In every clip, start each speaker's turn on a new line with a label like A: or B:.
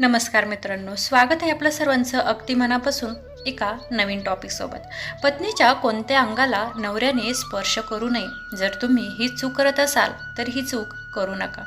A: नमस्कार मित्रांनो स्वागत आहे आपलं सर्वांचं अगदी मनापासून एका नवीन टॉपिकसोबत पत्नीच्या कोणत्या अंगाला नवऱ्याने स्पर्श करू नये? जर तुम्ही ही चूक करत असाल तर ही चूक करू नका.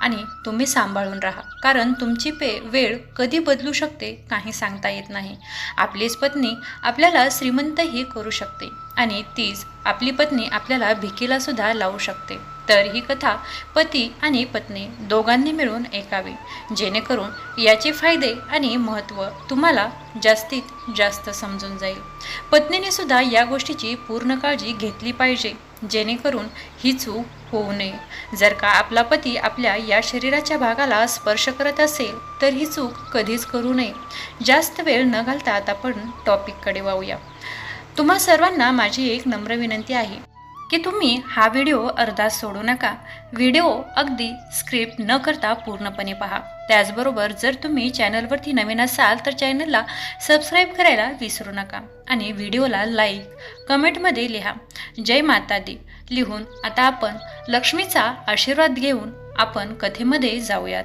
A: आणि तुम्ही सांभाळून राहा कारण तुमची पे वेळ कधी बदलू शकते काही सांगता येत नाही. आपलीच पत्नी आपल्याला श्रीमंतही करू शकते आणि तीच आपली पत्नी आपल्याला भिकीला सुद्धा लावू शकते. तर ही कथा पती आणि पत्नी दोघांनी मिळून ऐकावी. जेणेकरून याचे फायदे आणि महत्त्व तुम्हाला जास्तीत जास्त समजून जाईल. पत्नीने सुद्धा या गोष्टीची पूर्ण काळजी घेतली पाहिजे. जेणेकरून ही चूक होऊ नये. जर का आपला पती आपल्या या शरीराच्या भागाला स्पर्श करत असेल तर ही चूक कधीच करू नये. जास्त वेळ न घालता आता आपण टॉपिककडे वाहूया. तुम्हा सर्वांना माझी एक नम्र विनंती आहे. की तुम्ही हा व्हिडिओ अर्धा सोडू नका. व्हिडिओ अगदी स्क्रिप्ट न करता पूर्णपणे पहा. त्याचबरोबर जर तुम्ही चॅनलवरती नवीन असाल तर चॅनलला सबस्क्राईब करायला विसरू नका आणि व्हिडिओला लाईक कमेंटमध्ये लिहा. जय माता दी. लिहून आता आपण लक्ष्मीचा आशीर्वाद घेऊन आपण कथेमध्ये जाऊयात.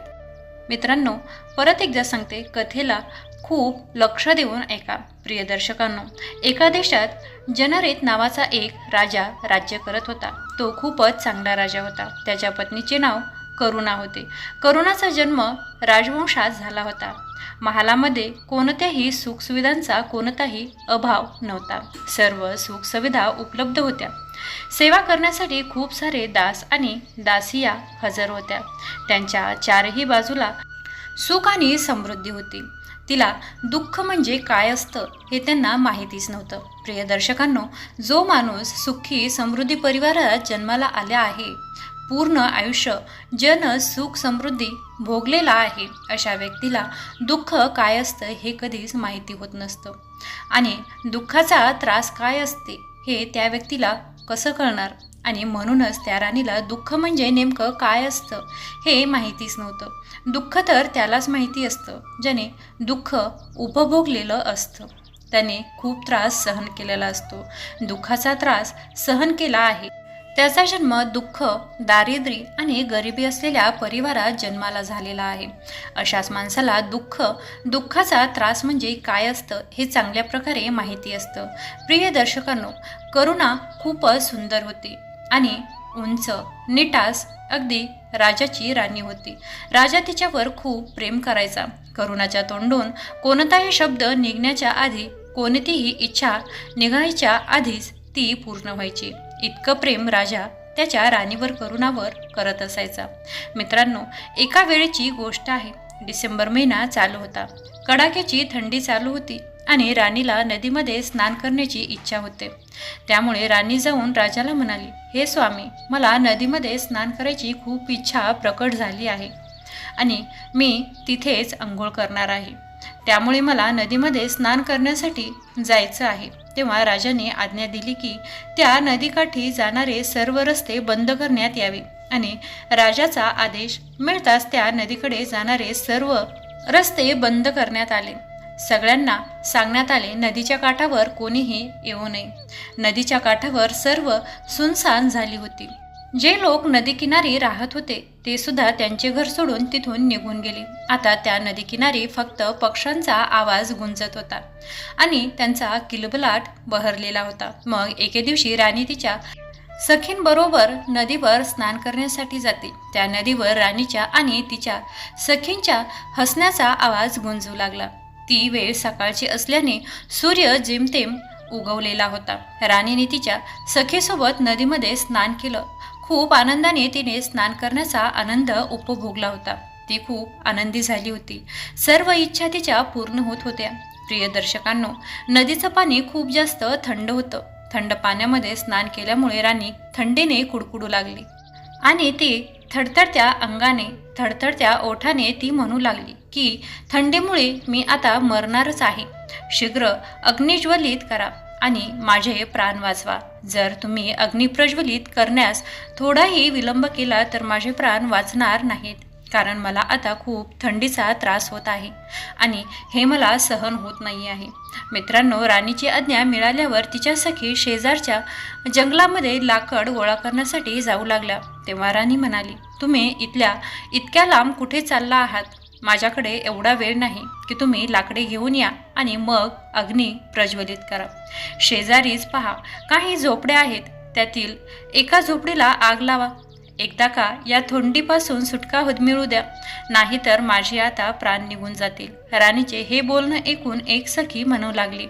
A: मित्रांनो परत एकदा सांगते कथेला खूप लक्ष देऊन ऐका प्रिय दर्शकांनो. एका देशात जनरेत नावाचा एक राजा राज्य करत होता. तो खूपच चांगला राजा होता. त्याच्या पत्नीचे नाव करुणा होते. करुणाचा जन्म राजवंशात झाला होता. महालामध्ये कोणत्याही सुखसुविधांचा कोणताही अभाव नव्हता. सर्व सुखसुविधा उपलब्ध होत्या. सेवा करण्यासाठी खूप सारे दास आणि दासिया हजर होत्या. त्यांच्या चारही बाजूला सुख आणि समृद्धी होती. तिला दुःख म्हणजे काय असतं हे त्यांना माहितीच नव्हतं. प्रिय दर्शकांनो जो माणूस सुखी समृद्धी परिवारात जन्माला आल्या आहे पूर्ण आयुष्य जन सुख समृद्धी भोगलेला आहे अशा व्यक्तीला दुःख काय असतं हे कधीच माहिती होत नसतं. आणि दुःखाचा त्रास काय असते? हे त्या व्यक्तीला कसं कळणार? आणि म्हणूनच त्या राणीला दुःख म्हणजे नेमकं काय असतं हे माहितीच नव्हतं. दुःख तर त्यालाच माहिती असतं ज्याने दुःख उपभोगलेलं असतं. त्याने खूप त्रास सहन केलेला असतो. दुःखाचा त्रास सहन केला आहे. त्याचा जन्म दुःख दारिद्र्य आणि गरिबी असलेल्या परिवारात जन्माला झालेला आहे. अशाच माणसाला दुःख दुःखाचा त्रास म्हणजे काय असतं हे चांगल्या प्रकारे माहिती असतं. प्रिय दर्शकांनो करुणा खूपच सुंदर होती आणि उंच निटास अगदी राजाची राणी होती. राजा तिच्यावर खूप प्रेम करायचा. करुणाच्या तोंडून कोणताही शब्द निघण्याच्या आधी कोणतीही इच्छा निघायच्या आधीच ती पूर्ण व्हायची. इतकं प्रेम राजा त्याच्या राणीवर करुणावर करत असायचा. मित्रांनो एका वेळेची गोष्ट आहे. डिसेंबर महिना चालू होता. कडाक्याची थंडी चालू होती आणि राणीला नदीमध्ये स्नान करण्याची इच्छा होते. त्यामुळे राणी जाऊन राजाला म्हणाली हे स्वामी मला नदीमध्ये स्नान करायची खूप इच्छा प्रकट झाली आहे आणि मी तिथेच आंघोळ करणार आहे. त्यामुळे मला नदीमध्ये स्नान करण्यासाठी जायचं आहे. तेव्हा राजाने आज्ञा दिली की त्या नदीकाठी जाणारे सर्व रस्ते बंद करण्यात यावे आणि राजाचा आदेश मिळताच त्या नदीकडे जाणारे सर्व रस्ते बंद करण्यात आले. सगळ्यांना सांगण्यात आले नदीच्या काठावर कोणीही येऊ नये. नदीच्या काठावर सर्व सुनसान झाली होती. जे लोक नदीकिनारी राहत होते ते सुद्धा त्यांचे घर सोडून तिथून निघून गेले. आता त्या नदीकिनारी फक्त पक्ष्यांचा आवाज गुंजत होता आणि त्यांचा किलबलाट बहरलेला होता. मग एके दिवशी राणी तिच्या सखींबरोबर नदीवर स्नान करण्यासाठी जाते. त्या नदीवर राणीच्या आणि तिच्या सखींच्या हसण्याचा आवाज गुंजू लागला. ती वेळ सकाळची असल्याने सूर्य जेमतेम उगवलेला होता. राणीने तिच्या सखीसोबत नदीमध्ये स्नान केलं. खूप आनंदाने तिने स्नान करण्याचा आनंद उपभोगला होता. ती खूप आनंदी झाली होती. सर्व इच्छा तिच्या पूर्ण होत होत्या. प्रिय दर्शकांनो नदीचं पाणी खूप जास्त थंड होतं. थंड पाण्यामध्ये स्नान केल्यामुळे राणी थंडीने कुडकुडू लागली. आणि ती थडथडत्या अंगाने थडथडत्या ओठाने ती म्हणू लागली की थंडीमुळे मी आता मरणारच आहे. शीघ्र अग्निज्वलित करा. आणि माझे प्राण वाचवा. जर तुम्ही अग्नी प्रज्वलित करण्यास थोडाही विलंब केला तर माझे प्राण वाचणार नाहीत कारण मला आता खूप थंडीचा त्रास होत आहे आणि हे मला सहन होत नाही आहे. मित्रांनो राणीची आज्ञा मिळाल्यावर तिच्या सखी शेजारच्या जंगलामध्ये लाकड गोळा करण्यासाठी जाऊ लागल्या तेव्हा राणी म्हणाली तुम्ही इथल्या इतक्या लांब कुठे चालला आहात? माझ्याकडे एवढा वेळ नाही की तुम्ही लाकडे घेऊन या आणि मग अग्नी प्रज्वलित करा. शेजारीच पहा काही झोपड्या आहेत. त्यातील एका झोपडीला आग लावा. एकदा का या थोंडीपासून सुटका होत मिळू द्या. नाहीतर माझे आता प्राण निघून जातील. राणीचे हे बोलणं ऐकून एक सखी म्हणू लागली.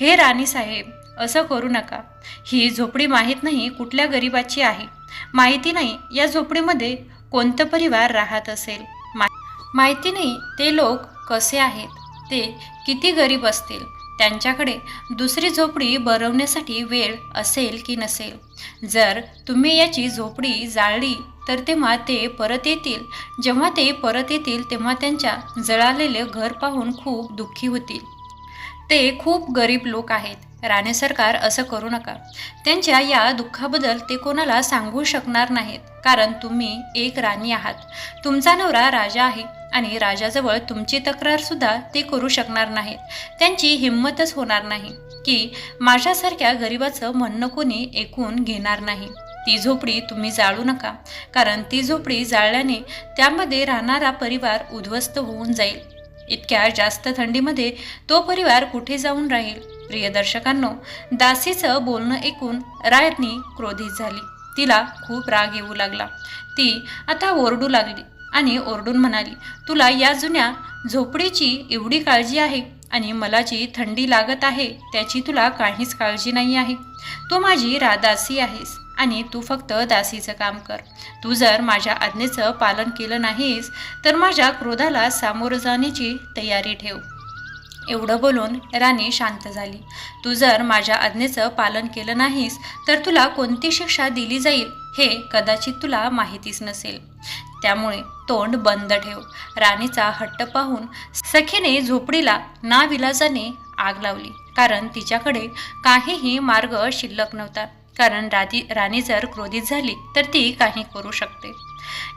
A: हे राणी साहेब असं करू नका. ही झोपडी माहीत नाही कुठल्या गरिबाची आहे. माहिती नाही या झोपडीमध्ये कोणतं परिवार राहत असेल. मा माहिती नाही ते लोक कसे आहेत? ते किती गरीब असतील? त्यांच्याकडे दुसरी झोपडी भरवण्यासाठी वेळ असेल की नसेल? जर तुम्ही याची झोपडी जाळली तर तेव्हा ते परत येतील. जेव्हा ते परत येतील तेव्हा त्यांच्या जळालेले घर पाहून खूप दुःखी होतील. ते खूप गरीब लोक आहेत. राणे सरकार असं करू नका. त्यांच्या या दुःखाबद्दल ते कोणाला सांगू शकणार नाहीत. कारण तुम्ही एक राणी आहात. तुमचा नवरा राजा आहे. आणि राजाजवळ तुमची तक्रार सुद्धा ते करू शकणार नाहीत. त्यांची हिंमतच होणार नाही की माझ्यासारख्या गरिबाचं म्हणणं कोणी ऐकून घेणार नाही. ती झोपडी तुम्ही जाळू नका कारण ती झोपडी जाळल्याने त्यामध्ये राहणारा परिवार उद्ध्वस्त होऊन जाईल. इतक्या जास्त थंडीमध्ये तो परिवार कुठे जाऊन राहील? प्रिय दर्शकांनो दासीचं बोलणं ऐकून रायतनी क्रोधित झाली. तिला खूप राग येऊ लागला. ती आता ओरडू लागली. आणि ओरडून म्हणाली तुला या जुन्या झोपडीची एवढी काळजी आहे आणि मला जी थंडी लागत आहे त्याची तुला काहीच काळजी नाही आहे. तू माझी रादासी आहेस आणि तू फक्त दासीचं काम कर. तू जर माझ्या आज्ञेचं पालन केलं नाहीस तर माझ्या क्रोधाला सामोरं जाण्याची तयारी ठेव. एवढं बोलून राणी शांत झाली. तू जर माझ्या आज्ञेचं पालन केलं नाहीस तर तुला कोणती शिक्षा दिली जाईल हे कदाचित तुला माहितीच नसेल. त्यामुळे तोंड बंद ठेव. राणीचा हट्ट पाहून सखीने झोपडीला नाविलाजाने आग लावली. कारण तिच्याकडे काहीही मार्ग शिल्लक नव्हता. कारण राधी राणी जर क्रोधित झाली तर ती काही करू शकते.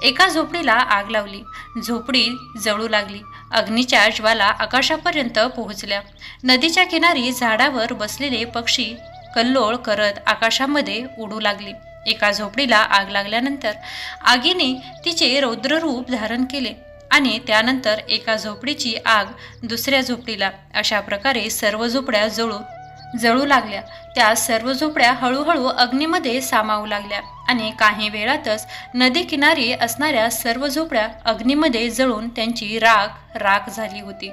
A: एका झोपडीला आग लावली. झोपडी जळू लागली. अग्नीच्या ज्वाला आकाशापर्यंत पोहोचल्या. नदीच्या किनारी झाडावर बसलेले पक्षी कल्लोळ करत आकाशामध्ये उडू लागली. एका झोपडीला आग लागल्यानंतर आगीने तिचे रौद्ररूप धारण केले आणि त्यानंतर एका झोपडीची आग दुसऱ्या झोपडीला अशा प्रकारे सर्व झोपड्या जळू जळू लागल्या. त्या सर्व झोपड्या हळूहळू अग्नीमध्ये सामावू लागल्या आणि काही वेळातच नदी किनारी असणाऱ्या सर्व झोपड्या अग्नीमध्ये जळून त्यांची राख राख झाली होती.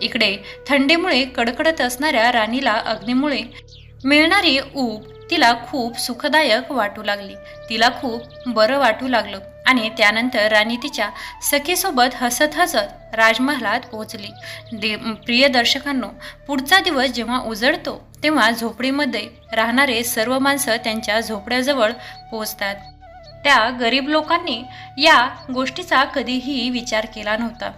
A: इकडे थंडीमुळे कडकडत असणाऱ्या राणीला अग्नीमुळे मिळणारी ऊब तिला खूप सुखदायक वाटू लागली. तिला खूप बरं वाटू लागलं आणि त्यानंतर राणी तिच्या सखीसोबत हसत हसत राजमहालात पोहोचली. दे प्रिय दर्शकांनो पुढचा दिवस जेव्हा उजळतो तेव्हा झोपडीमध्ये राहणारे सर्व माणसं त्यांच्या झोपड्याजवळ पोहोचतात. त्या गरीब लोकांनी या गोष्टीचा कधीही विचार केला नव्हता.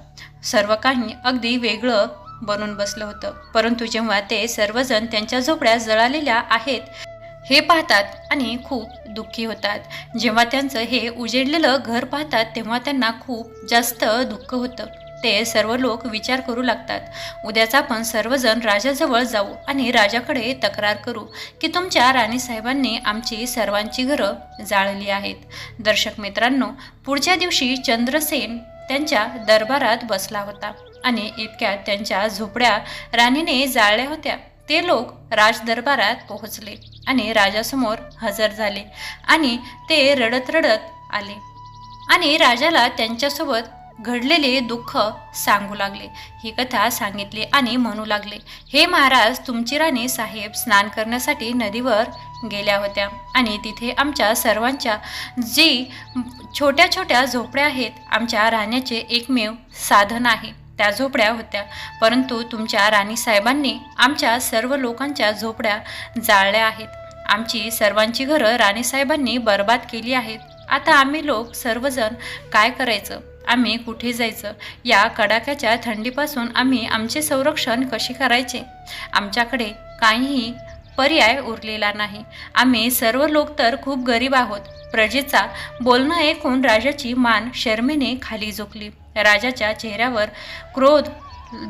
A: सर्व काही अगदी वेगळं बनून बसलं होतं. परंतु जेव्हा ते सर्वजण त्यांच्या झोपड्या जळालेल्या आहेत हे पाहतात आणि खूप दुःखी होतात. जेव्हा त्यांचं हे उजेडलेलं घर पाहतात तेव्हा त्यांना खूप जास्त दुःख होतं. ते सर्व लोक विचार करू लागतात. उद्याच आपण सर्वजण राजाजवळ जाऊ आणि राजाकडे तक्रार करू की तुमच्या राणीसाहेबांनी आमची सर्वांची घरं जाळली आहेत. दर्शक मित्रांनो पुढच्या दिवशी चंद्रसेन त्यांच्या दरबारात बसला होता आणि इतक्यात त्यांच्या झोपड्या राणीने जाळल्या होत्या. ते लोक राजदरबारात पोहोचले. आणि राजासमोर हजर झाले आणि ते रडत रडत आले. आणि राजाला त्यांच्यासोबत घडलेले दुःख सांगू लागले. ही कथा सांगितली आणि म्हणू लागले हे महाराज तुमची राणी साहेब स्नान करण्यासाठी नदीवर गेल्या होत्या आणि तिथे आमच्या सर्वांच्या जी छोट्या छोट्या झोपड्या आहेत आमच्या राहण्याचे एकमेव साधन आहे. त्या झोपड्या होत्या. परंतु तुमच्या राणीसाहेबांनी आमच्या सर्व लोकांच्या झोपड्या जाळल्या आहेत. आमची सर्वांची घरं राणीसाहेबांनी बर्बाद केली आहेत. आता आम्ही लोक सर्वजण काय करायचं? आम्ही कुठे जायचं? या कडाक्याच्या थंडीपासून आम्ही आमचे संरक्षण कसे करायचे? आमच्याकडे काहीही पर्याय उरलेला नाही. आम्ही सर्व लोक तर खूप गरीब आहोत. प्रजेचा बोलणं ऐकून राजाची मान शर्मेने खाली झोकली. राजाच्या चेहऱ्यावर क्रोध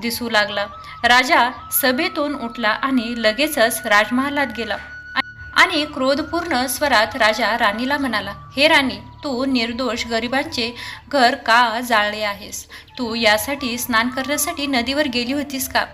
A: दिसू लागला. राजा सभेतून उठला आणि लगेचच राजमहालात गेला. आणि क्रोधपूर्ण स्वरात राजा राणीला म्हणाला हे राणी तू निर्दोष गरिबांचे घर का जाळले आहेस? तू यासाठी स्नान करण्यासाठी नदीवर गेली होतीस का?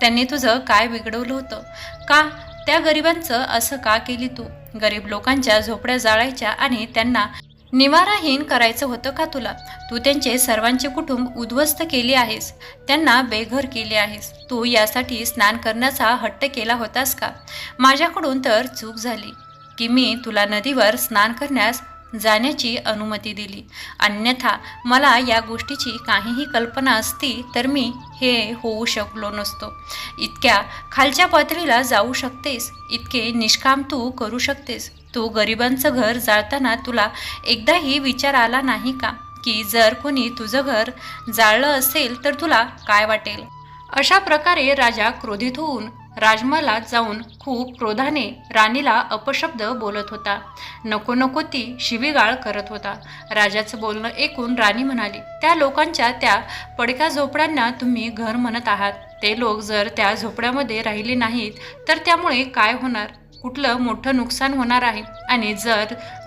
A: त्यांनी तुझं काय बिघडवलं होतं? का त्या गरिबांचं असं का केली तू? गरीब लोकांच्या झोपड्या जाळायच्या आणि त्यांना निवाराहीन करायचं होतं का तुला? तू त्यांचे सर्वांचे कुटुंब उद्ध्वस्त केले आहेस. त्यांना बेघर केले आहेस. तू यासाठी स्नान करण्याचा हट्ट केला होतास का? माझ्याकडून तर चूक झाली की मी तुला नदीवर स्नान करण्यास जाण्याची अनुमती दिली. अन्यथा मला या गोष्टीची काहीही कल्पना असती तर मी हे होऊ शकलो नसतो. इतक्या खालच्या पातळीला जाऊ शकतेस. इतके निष्काम तू करू शकतेस. तू गरिबांचं घर जाळताना तुला एकदाही विचार आला नाही का? की जर कोणी तुझं घर जाळलं असेल तर तुला काय वाटेल? अशा प्रकारे राजा क्रोधित होऊन राजमहालात जाऊन खूप क्रोधाने राणीला अपशब्द बोलत होता. नको नको ती शिवीगाळ करत होता. राजाचं बोलणं ऐकून राणी म्हणाली त्या लोकांच्या त्या पडक्या झोपड्यांना तुम्ही घर म्हणत आहात. ते लोक जर त्या झोपड्यामध्ये राहिले नाहीत तर त्यामुळे काय होणार? कुठलं मोठं नुकसान होणार आहे? आणि जर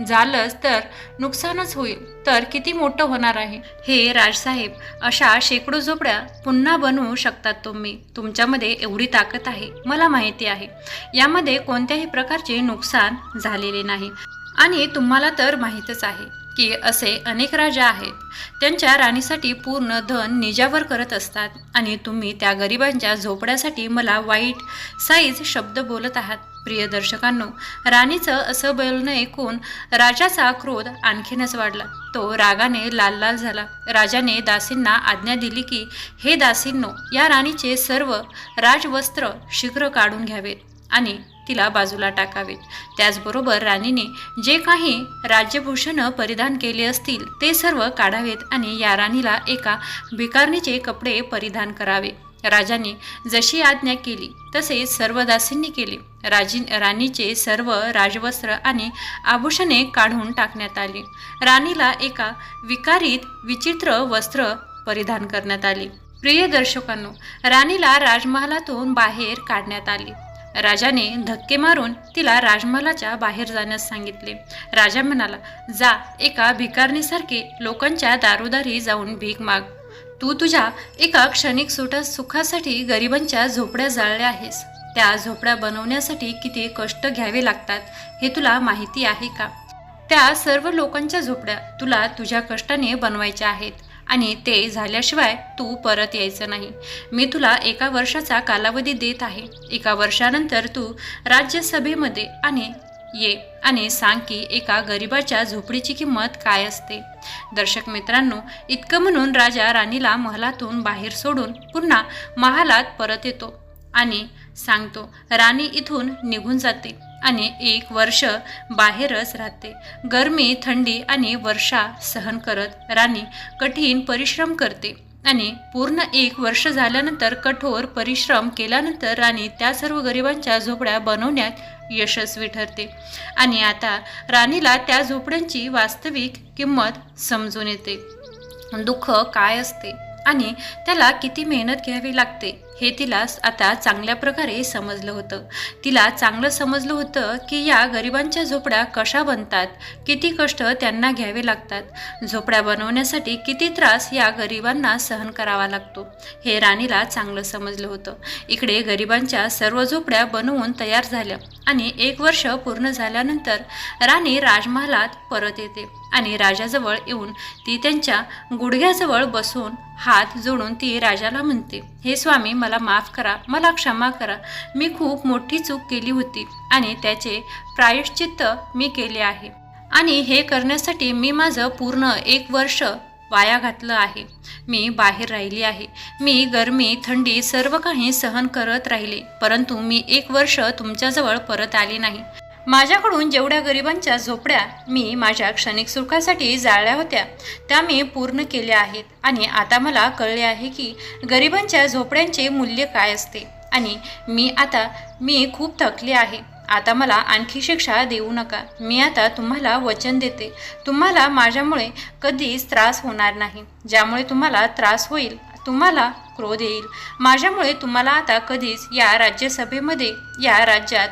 A: झालंच तर नुकसानच होईल. तर किती मोठं होणार आहे? हे राजसाहेब अशा शेकडो झोपड्या पुन्हा बनवू शकतात तुम्ही. तुमच्यामध्ये एवढी ताकद आहे. मला माहिती आहे. यामध्ये कोणत्याही प्रकारचे नुकसान झालेले नाही. आणि तुम्हाला तर माहीतच आहे की असे अनेक राजा आहेत. त्यांच्या राणीसाठी पूर्ण धन निजावर करत असतात. आणि तुम्ही त्या गरिबांच्या झोपड्यासाठी मला वाईट साईज शब्द बोलत आहात. प्रिय दर्शकांनो राणीचं असं बोलणं ऐकून राजाचा क्रोध आणखीनच वाढला. तो रागाने लाल लाल झाला. राजाने दासींना आज्ञा दिली की हे दासींनो या राणीचे सर्व राजवस्त्र शीघ्र काढून घ्यावेत आणि तिला बाजूला टाकावेत. त्याचबरोबर राणीने जे काही राज्यभूषणं परिधान केले असतील ते सर्व काढावेत आणि या राणीला एका भिकारणीचे कपडे परिधान करावे. राजाने जशी आज्ञा केली तसेच सर्व दासींनी केले. राजी राणीचे सर्व राजवस्त्र आणि आभूषणे काढून टाकण्यात आली. राणीला एका विकारीत विचित्र वस्त्र परिधान करण्यात आले. प्रिय दर्शकांनो राणीला राजमहालातून बाहेर काढण्यात आले. राजाने धक्के मारून तिला राजमहालाच्या बाहेर जाण्यास सांगितले. राजा म्हणाला जा एका भिकारणीसारखे लोकांच्या दारोदारी जाऊन भीक माग. तू तुझ्या एका क्षणिक सुटा सुखासाठी गरिबांच्या झोपड्या जाळल्या आहेस. त्या झोपड्या बनवण्यासाठी किती कष्ट घ्यावे लागतात हे तुला माहिती आहे का? त्या सर्व लोकांच्या झोपड्या तुला तुझ्या कष्टाने बनवायच्या आहेत आणि ते झाल्याशिवाय तू परत यायचं नाही. मी तुला एका वर्षाचा कालावधी देत आहे. एका वर्षानंतर तू राज्यसभेमध्ये आणि ये आणि सांग की एका गरिबाच्या झोपडीची किंमत काय असते? दर्शक मित्रांनो इतकं म्हणून राजा राणीला महलातून बाहेर सोडून पुन्हा महालात परत येतो आणि सांगतो राणी इथून निघून जाते आणि एक वर्ष बाहेरच राहते. गरमी थंडी आणि वर्षा सहन करत राणी कठीण परिश्रम करते आणि पूर्ण एक वर्ष झाल्यानंतर कठोर परिश्रम केल्यानंतर राणी त्या सर्व गरिबांच्या झोपड्या बनवण्यात यशस्वी ठरते. आणि आता राणीला त्या झोपड्यांची वास्तविक किंमत समजून येते. दुःख काय असते? आणि त्याला किती मेहनत घ्यावी लागते? हे तिला आता चांगल्या प्रकारे समजलं होतं. तिला चांगलं समजलं होतं की या गरिबांच्या झोपड्या कशा बनतात किती कष्ट त्यांना घ्यावे लागतात. झोपड्या बनवण्यासाठी किती त्रास या गरिबांना सहन करावा लागतो. हे राणीला चांगलं समजलं होतं. इकडे गरिबांच्या सर्व झोपड्या बनवून तयार झाल्या आणि एक वर्ष पूर्ण झाल्यानंतर राणी राजमहालात परत येते. आणि राजाजवळ येऊन ती त्यांच्या गुडघ्याजवळ बसून हात जोडून ती राजाला म्हणते हे स्वामी मला माफ करा मला क्षमा करा. मी खूप मोठी चूक केली होती आणि त्याचे प्रायश्चित्त मी केले आहे. आणि हे करण्यासाठी मी माझं पूर्ण एक वर्ष वाया घातलं आहे. मी बाहेर राहिली आहे. मी गरमी थंडी सर्व काही सहन करत राहिले परंतु मी एक वर्ष तुमच्याजवळ परत आली नाही. माझ्याकडून जेवढ्या गरिबांच्या झोपड्या मी माझ्या क्षणिक सुखासाठी जाळल्या होत्या त्या मी पूर्ण केल्या आहेत. आणि आता मला कळले आहे की गरिबांच्या झोपड्यांचे मूल्य काय असते. आणि मी आता मी खूप थकले आहे. आता मला आणखी शिक्षा देऊ नका. मी आता तुम्हाला वचन देते. तुम्हाला माझ्यामुळे कधीच त्रास होणार नाही. ज्यामुळे तुम्हाला त्रास होईल तुम्हाला क्रोध येईल. माझ्यामुळे तुम्हाला आता कधीच या राज्यसभेमध्ये या राज्यात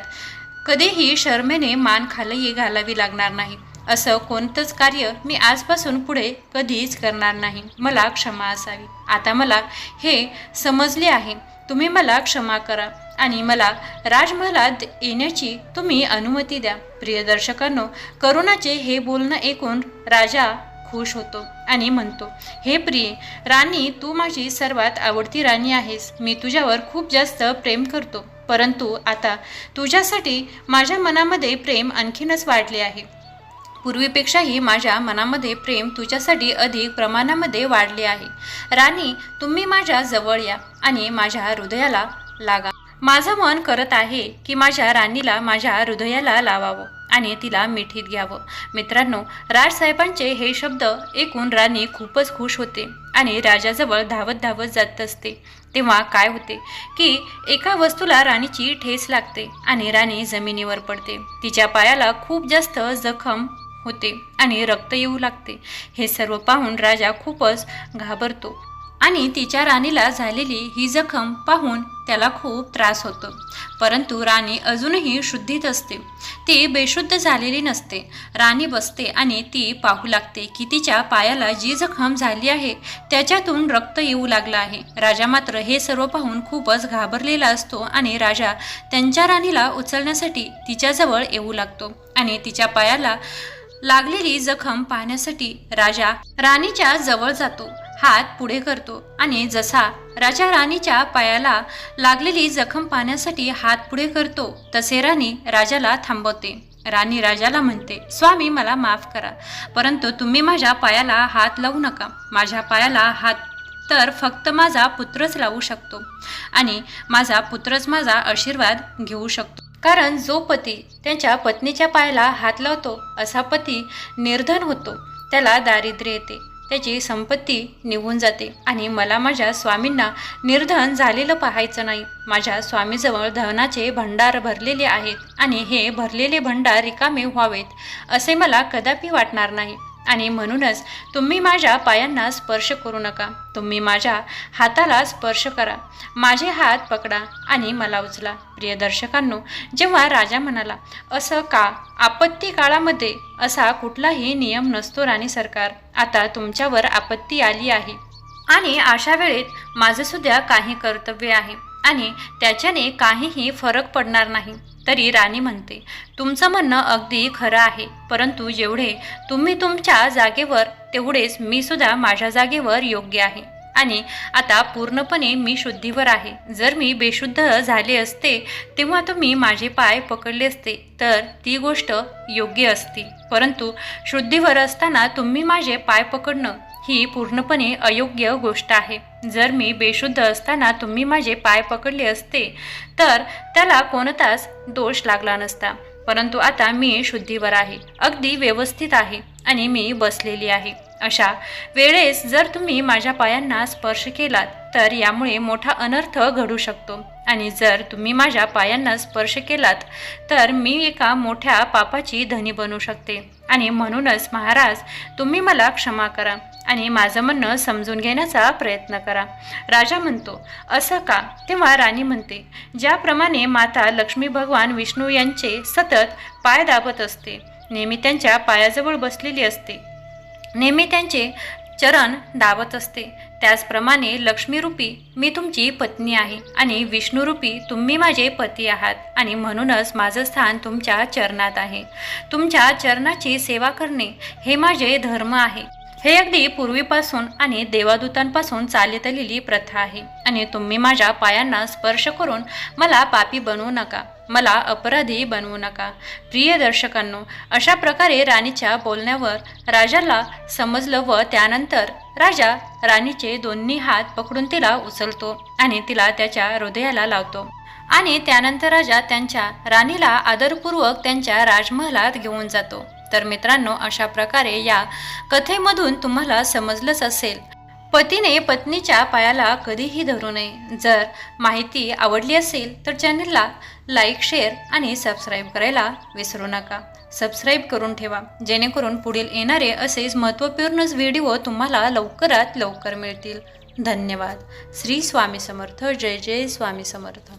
A: कधीही शर्मेने मान खाली घालावी लागणार नाही. असं कोणतंच कार्य मी आजपासून पुढे कधीच करणार नाही. मला क्षमा असावी. आता मला हे समजले आहे. तुम्ही मला क्षमा करा आणि मला राजमहालात येण्याची तुम्ही अनुमती द्या. प्रिय दर्शकांनो करुणाचे हे बोलणं ऐकून राजा खुश होतो आणि म्हणतो हे प्रिय राणी तू माझी सर्वात आवडती राणी आहेस. मी तुझ्यावर खूप जास्त प्रेम करतो. परंतु आता तुझ्यासाठी माझ्या मनामध्ये प्रेम आणखीनच वाढले आहे. पूर्वीपेक्षाही माझ्या मनामध्ये प्रेम तुझ्यासाठी अधिक प्रमाणामध्ये वाढले आहे. राणी तुम्ही माझ्या जवळ या आणि माझ्या हृदयाला लागा. माझं मन करत आहे की माझ्या राणीला माझ्या हृदयाला लावावं. आणि तिला मिठीत घ्यावं. मित्रांनो राजसाहेबांचे हे शब्द ऐकून राणी खूपच खुश होते आणि राजाजवळ धावत धावत जात असते. तेव्हा काय होते की एका वस्तूला राणीची ठेस लागते आणि राणी जमिनीवर पडते. तिच्या पायाला खूप जास्त जखम होते आणि रक्त येऊ लागते. हे सर्व पाहून राजा खूपच घाबरतो. आणि तिच्या राणीला झालेली ही जखम पाहून त्याला खूप त्रास होतो. परंतु राणी अजूनही शुद्धीत असते. ती बेशुद्ध झालेली नसते. राणी बसते आणि ती पाहू लागते की तिच्या पायाला जी जखम झाली आहे त्याच्यातून रक्त येऊ लागलं आहे. राजा मात्र हे सर्व पाहून खूपच घाबरलेला असतो आणि राजा त्यांच्या राणीला उचलण्यासाठी तिच्याजवळ येऊ लागतो आणि तिच्या पायाला लागलेली जखम पाहण्यासाठी राजा राणीच्या जवळ जातो. हात पुढे करतो आणि जसा राजा राणीच्या पायाला लागलेली जखम पाहण्यासाठी हात पुढे करतो तसे राणी राजाला थांबवते. राणी राजाला म्हणते स्वामी मला माफ करा परंतु तुम्ही माझ्या पायाला हात लावू नका. माझ्या पायाला हात तर फक्त माझा पुत्रच लावू शकतो आणि माझा पुत्रच माझा आशीर्वाद घेऊ शकतो. कारण जो पती त्यांच्या पत्नीच्या पायाला हात लावतो असा पती निर्धन होतो. त्याला दारिद्र्य येते. त्याची संपत्ती निघून जाते आणि मला माझ्या स्वामींना निर्धन झालेलं पाहायचं नाही. माझ्या स्वामीजवळ धनाचे भंडार भरलेले आहेत आणि हे भरलेले भंडार रिकामे व्हावेत असे मला कदापि वाटणार नाही. आणि म्हणूनच तुम्ही माझ्या पायांना स्पर्श करू नका. तुम्ही माझ्या हाताला स्पर्श करा. माझे हात पकडा आणि मला उचला. प्रिय दर्शकांनो जेव्हा राजा म्हणाला असं का? आपत्ती काळामध्ये असा कुठलाही नियम नसतो राणी सरकार. आता तुमच्यावर आपत्ती आली आहे. आणि अशा वेळेत माझं सुद्धा काही कर्तव्य आहे. आणि त्याच्याने काहीही फरक पडणार नाही. तरी राणी म्हणते तुमचं म्हणणं अगदी खरं आहे परंतु जेवढे तुम्ही तुमच्या जागेवर तेवढेच मी सुद्धा माझ्या जागेवर योग्य आहे. आणि आता पूर्णपणे मी शुद्धीवर आहे. जर मी बेशुद्ध झाले असते तेव्हा तुम्ही माझे पाय पकडले असते तर ती गोष्ट योग्य असती. परंतु शुद्धीवर असताना तुम्ही माझे पाय पकडणं ही पूर्णपणे अयोग्य गोष्ट आहे. जर मी बेशुद्ध असताना तुम्ही माझे पाय पकडले असते तर त्याला कोणताच दोष लागला नसता. परंतु आता मी शुद्धीवर आहे. अगदी व्यवस्थित आहे आणि मी बसलेली आहे. अशा वेळेस जर तुम्ही माझ्या पायांना स्पर्श केलात तर यामुळे मोठा अनर्थ घडू शकतो. आणि जर तुम्ही माझ्या पायांना स्पर्श केलात तर मी एका मोठ्या पापाची धनी बनू शकते. आणि म्हणूनच महाराज तुम्ही मला क्षमा करा. आणि माझं म्हणणं समजून घेण्याचा प्रयत्न करा. राजा म्हणतो असं का? तेव्हा राणी म्हणते ज्याप्रमाणे माता लक्ष्मी भगवान विष्णू यांचे सतत पाय दाबत असते नेहमी त्यांच्या पायाजवळ बसलेली असते. नेहमी त्यांचे चरण दाबत असते. त्याचप्रमाणे लक्ष्मीरूपी मी तुमची पत्नी आहे आणि विष्णुरूपी तुम्ही माझे पती आहात आणि म्हणूनच माझं स्थान तुमच्या चरणात आहे. तुमच्या चरणाची सेवा करणे हे माझे धर्म आहे. हे अगदी पूर्वीपासून आणि देवादूतांपासून चालत आलेली प्रथा आहे. आणि तुम्ही माझ्या पायांना स्पर्श करून मला पापी बनवू नका. मला अपराधी बनवू नका. प्रिय दर्शकांनो अशा प्रकारे राणीच्या बोलण्यावर राजाला समजलं व त्यानंतर राजा राणीचे दोन्ही हात पकडून तिला उचलतो आणि तिला त्याच्या हृदयाला लावतो. आणि त्यानंतर राजा त्यांच्या राणीला आदरपूर्वक त्यांच्या राजमहालात घेऊन जातो. तर मित्रांनो अशा प्रकारे या कथेमधून तुम्हाला समजलंच असेल. पतीने पत्नीच्या पायाला कधीही धरू नये. जर माहिती आवडली असेल तर चॅनलला लाईक शेअर आणि सबस्क्राईब करायला विसरू नका. सबस्क्राईब करून ठेवा. जेणेकरून पुढील येणारे असेच महत्त्वपूर्ण व्हिडिओ तुम्हाला लवकरात लवकर मिळतील. धन्यवाद. श्री स्वामी समर्थ. जय जय स्वामी समर्थ.